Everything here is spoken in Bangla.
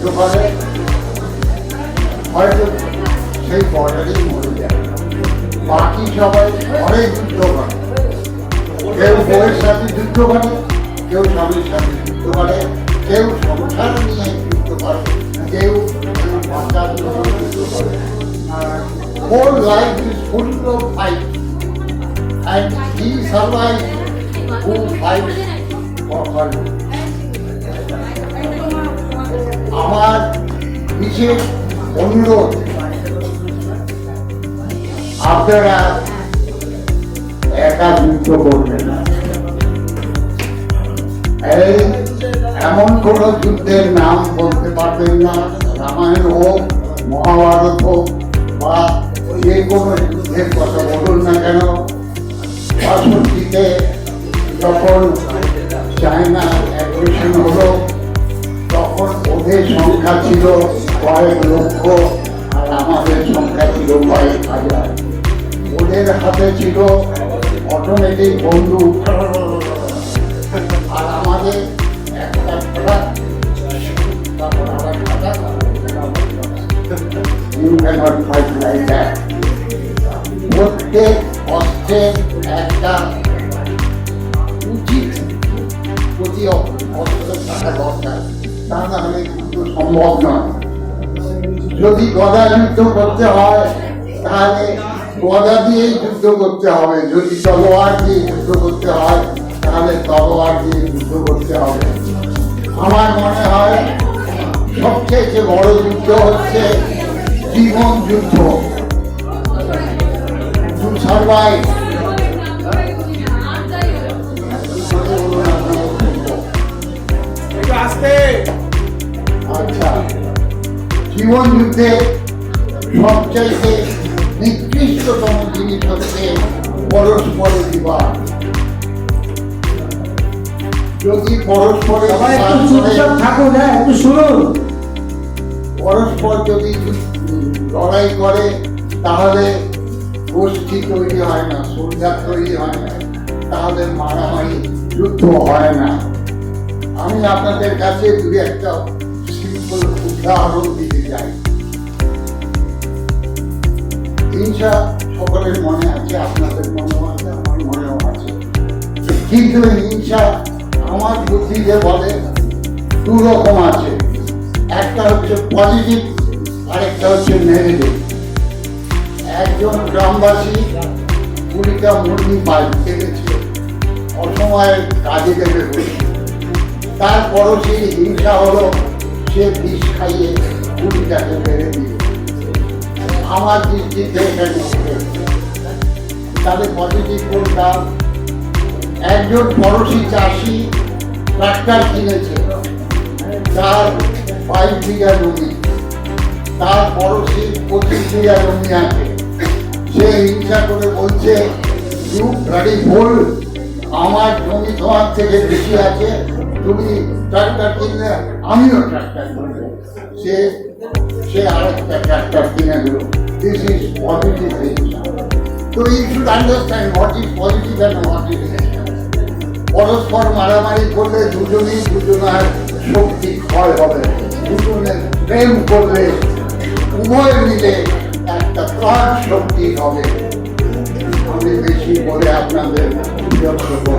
যুদ্ধ করে হয়তো সেই বর্ডারেই বাকি সবাই ঘরে যুদ্ধ করে কেউ বউয়ের সাথে যুদ্ধ করে, কেউ স্বামীর সাথে যুদ্ধ করে, কেউ সংসার নিয়ে যুদ্ধ করে, কেউ যুদ্ধ করে। Whole life is full of fight. And he survives who fights. আমার বিশেষ অনুরোধ, আপনারা একা যুদ্ধ করবেন এই এমন কোন যুদ্ধের নাম বলতে পারবেন না, রামায়ণ হোক, মহাভারত হোক, বা যে কোনো যুদ্ধের কথা বলুন না কেন। বাষট্টিতে যখন চায়না অ্যাগ্রেশন হলো তখন ওদের সংখ্যা ছিল কয়েক লক্ষ, আর আমাদের সংখ্যা ছিল কয়েক হাজার। ওদের হাতে ছিল অটোমেটিক বন্দুক থাকা দরকার তা না হলে কিন্তু সম্ভব নয় যদি গদা যুদ্ধ করতে হয়, তাহলে গদা দিয়েই যুদ্ধ করতে হবে। যদি তলোয়ার দিয়ে যুদ্ধ করতে হয়, তাহলে তলোয়ার দিয়ে যুদ্ধ করতে হবে। আমার মনে হয় সবচেয়ে বড় যুদ্ধ হচ্ছে জীবন যুদ্ধ। সার্ভাইভ জীবন যুদ্ধে সবচাইতে নিকৃষ্টতম জিনিস হচ্ছে পরস্পর বিবাহ যদি পরস্পরে হ্যাঁ পরস্পর যদি লড়াই করে তাহলে গোষ্ঠী তৈরি হয় না সোলজার তৈরি হয় না তাহলে মারামারি যুদ্ধ হয় না। আমি আপনাদের কাছে দু একটা সিম্পল উদাহরণ দিতে চাই হিংসা সকলের মনে আছে, আপনাদের মনেও আছে, আমার মনেও আছে। কিন্তু হিংসা আমার বুদ্ধিতে বলে দু রকম আছে। একটা হচ্ছে পজিটিভ আরেকটা হচ্ছে নেগেটিভ একজন গ্রামবাসী কুড়িটা মুরগি পাইপ কেটেছে অসময়ে কাজে দেবে বলে তার পরশী হিংসা হলো, সে বিষ খাইয়ে কুড়িটাকে মেরে দিল আমার দৃষ্টিতে negative। তাহলে পজিটিভ কোনটা একজন পড়শি চাষি, ট্রাক্টর কিনেছে তার বাইশ বিঘা জমি, তার পড়শি পঁচিশ বিঘা জমি আছে সে হিংসা করে বলছে ইউ গাড়ি ভুল আমার জমি তোমার থেকে বেশি আছে, তুমি ট্রাক্টর কিনলে আমিও ট্রাক্টর কিনবো। সে সে আরেকটা ট্রাক্টর কিনে দিল। দিস ইজ পজিটিভ তো you should understand what is positive and what is পরস্পর মারামারি করলে দুজনেই দুজনের শক্তি ক্ষয় হবে। দুজনের প্রেম করলে উভয় মিলে একটা প্রাণ শক্তি হবে। আমি বেশি বলে আপনাদের Piotr